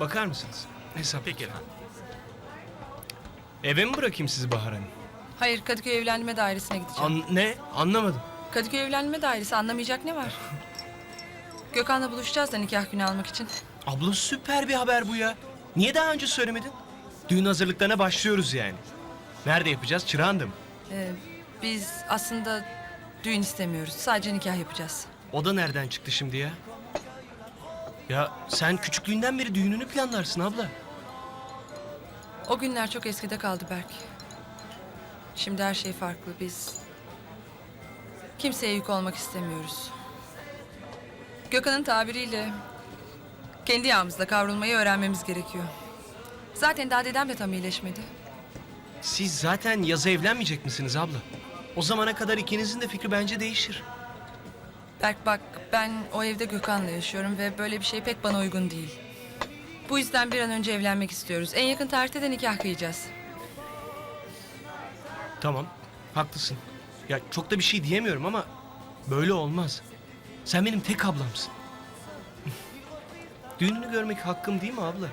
bakar mısınız? Hesap. Peki efendim. Eve mi bırakayım sizi Bahar Hanım? Hayır Kadıköy Evlenme Dairesi'ne gideceğim. An- ne? Anlamadım. Kadıköy Evlenme Dairesi anlamayacak ne var? Gökhan'la buluşacağız da nikah günü almak için. Abla süper bir haber bu ya. Niye daha önce söylemedin? Düğün hazırlıklarına başlıyoruz yani. Nerede yapacağız? Çırağan'da mı? Ee, biz aslında düğün istemiyoruz. Sadece nikah yapacağız. O da nereden çıktı şimdi ya? Ya sen küçüklüğünden beri düğününü planlarsın abla. O günler çok eskide kaldı Berk. Şimdi her şey farklı. Biz kimseye yük olmak istemiyoruz. Gökhan'ın tabiriyle kendi yağımızda kavrulmayı öğrenmemiz gerekiyor. Zaten daha dedem de tam iyileşmedi. Siz zaten yazı evlenmeyecek misiniz abla? O zamana kadar ikinizin de fikri bence değişir. Berk bak ben o evde Gökhan'la yaşıyorum ve böyle bir şey pek bana uygun değil. Bu yüzden bir an önce evlenmek istiyoruz. En yakın tarihte de nikah kıyacağız. Tamam, haklısın. Ya çok da bir şey diyemiyorum ama böyle olmaz. Sen benim tek ablamsın. Düğününü görmek hakkım değil mi abla?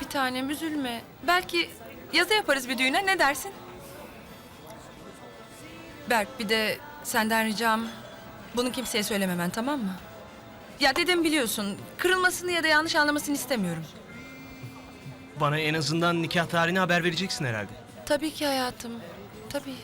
Bir tanem üzülme. Belki yazı yaparız bir düğüne ne dersin? Berk bir de senden ricam bunu kimseye söylememen tamam mı? Ya dedim biliyorsun kırılmasını ya da yanlış anlamasını istemiyorum. Bana en azından nikah tarihini haber vereceksin herhalde. Tabii ki hayatım. Tabii.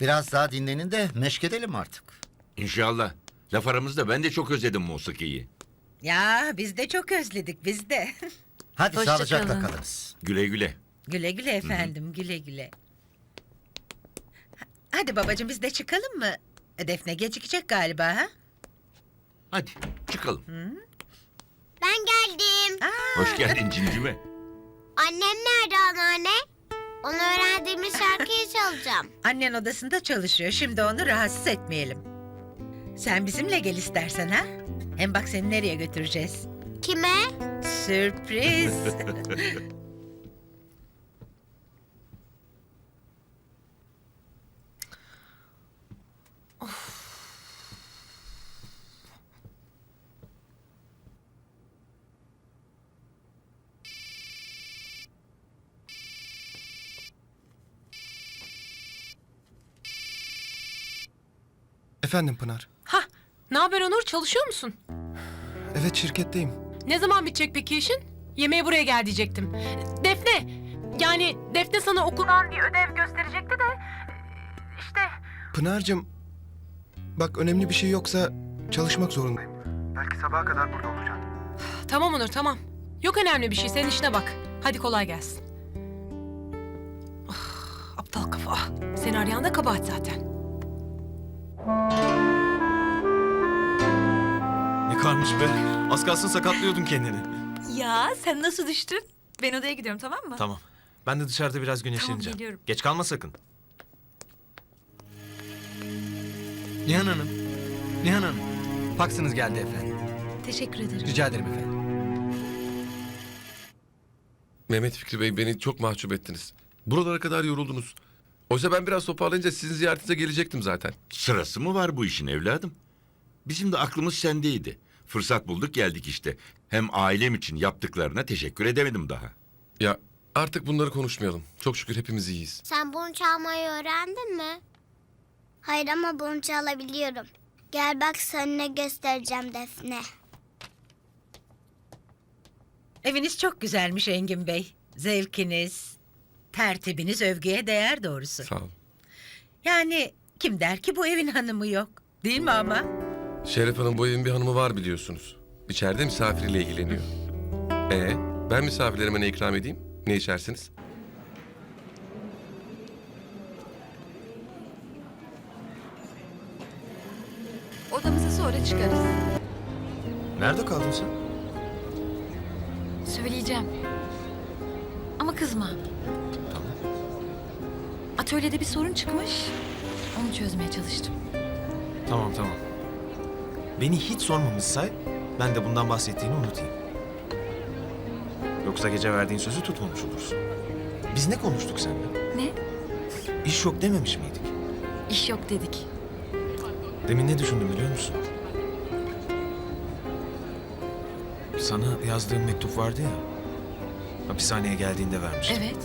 Biraz daha dinlenin de meşk edelim artık. İnşallah. Laf aramızda ben de çok özledim musikiyi. Ya biz de çok özledik biz de. Hadi Hoşça sağlıcakla kalın. kalınız. Güle güle. güle güle efendim güle güle. Hadi babacığım biz de çıkalım mı? Defne gecikecek galiba ha? Hadi çıkalım. Ben geldim. Hoş geldin cincime. Annem nerede anneanne? Ona öğrendiğimiz şarkıyı çalacağım. Annen odasında çalışıyor şimdi onu rahatsız etmeyelim. Sen bizimle gel istersen ha? Hem bak seni nereye götüreceğiz? Kime? Sürpriz. Efendim Pınar. Hah, ne haber Onur? Çalışıyor musun? Evet şirketteyim. Ne zaman bitecek peki işin? Yemeğe buraya gel diyecektim. Defne, yani Defne sana okuldan bir ödev gösterecekti de... işte... Pınar'cığım bak önemli bir şey yoksa çalışmak zorundayım. Belki sabaha kadar burada olacağım. Tamam Onur, tamam. Yok önemli bir şey, senin işine bak. Hadi kolay gelsin. Ah, aptal kafa. Seni arayan da kabahat zaten. Ne karmış be. Az kalsın sakatlıyordun kendini. Ya sen nasıl düştün? Ben odaya gidiyorum tamam mı? Tamam. Ben de dışarıda biraz güneşleneceğim. geliyorum. Geç kalma sakın. Nihan Hanım. Nihan Hanım. Faksınız geldi efendim. Teşekkür ederim. Rica ederim efendim. Mehmet Fikri Bey beni çok mahcup ettiniz. Buralara kadar yoruldunuz. Oysa ben biraz toparlayınca sizin ziyaretinize gelecektim zaten. Sırası mı var bu işin evladım? Bizim de aklımız sendeydi. Fırsat bulduk geldik işte. Hem ailem için yaptıklarına teşekkür edemedim daha. Ya artık bunları konuşmayalım. Çok şükür hepimiz iyiyiz. Sen bunu çalmayı öğrendin mi? Hayır ama bunu çalabiliyorum. Gel bak sana ne göstereceğim Defne. Eviniz çok güzelmiş Engin Bey. Zevkiniz, tertibiniz övgüye değer doğrusu. Sağ ol. Yani kim der ki bu evin hanımı yok? Değil mi ama? Şeref Hanım bu evin bir hanımı var biliyorsunuz. İçeride misafiriyle ilgileniyor. Ee, ben misafirlerime ne ikram edeyim? Ne içersiniz? Odamıza sonra çıkarız. Nerede kaldın sen? Söyleyeceğim. Ama kızma. Atölyede bir sorun çıkmış. Onu çözmeye çalıştım. Tamam tamam. Beni hiç sormamış say, ben de bundan bahsettiğini unutayım. Yoksa gece verdiğin sözü tutmamış olursun. Biz ne konuştuk seninle? Ne? İş yok dememiş miydik? İş yok dedik. Demin ne düşündüm biliyor musun? Sana yazdığım mektup vardı ya. Hapishaneye geldiğinde vermiştim. Evet.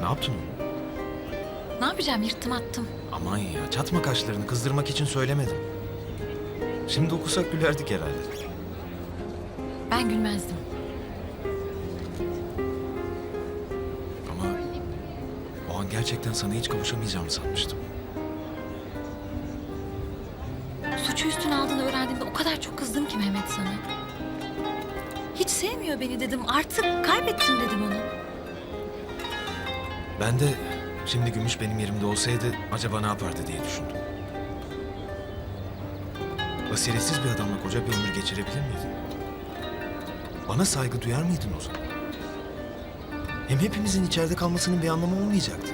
Ne yaptın onu? Ne yapacağım? Yırttım attım. Aman ya çatma kaşlarını kızdırmak için söylemedim. Şimdi okusak gülerdik herhalde. Ben gülmezdim. Ama o an gerçekten sana hiç kavuşamayacağımı sanmıştım. Suçu üstüne aldığını öğrendiğimde o kadar çok kızdım ki Mehmet sana. Hiç sevmiyor beni dedim. Artık kaybettim dedim onu. Ben de şimdi Gümüş benim yerimde olsaydı acaba ne yapardı diye düşündüm. Basiretsiz bir adamla koca bir ömür geçirebilir miydin? Bana saygı duyar mıydın o zaman? Hem hepimizin içeride kalmasının bir anlamı olmayacaktı.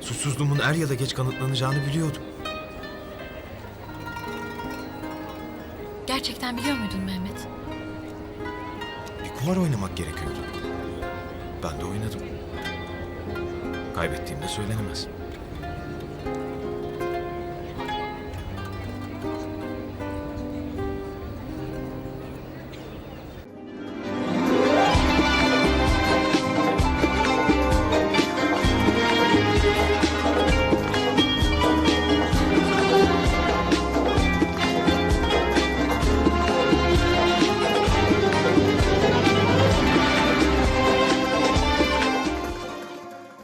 Suçsuzluğumun er ya da geç kanıtlanacağını biliyordum. Gerçekten biliyor muydun Mehmet? Bir kumar oynamak gerekiyordu. Ben de oynadım. Kaybettiğimde söylenemez.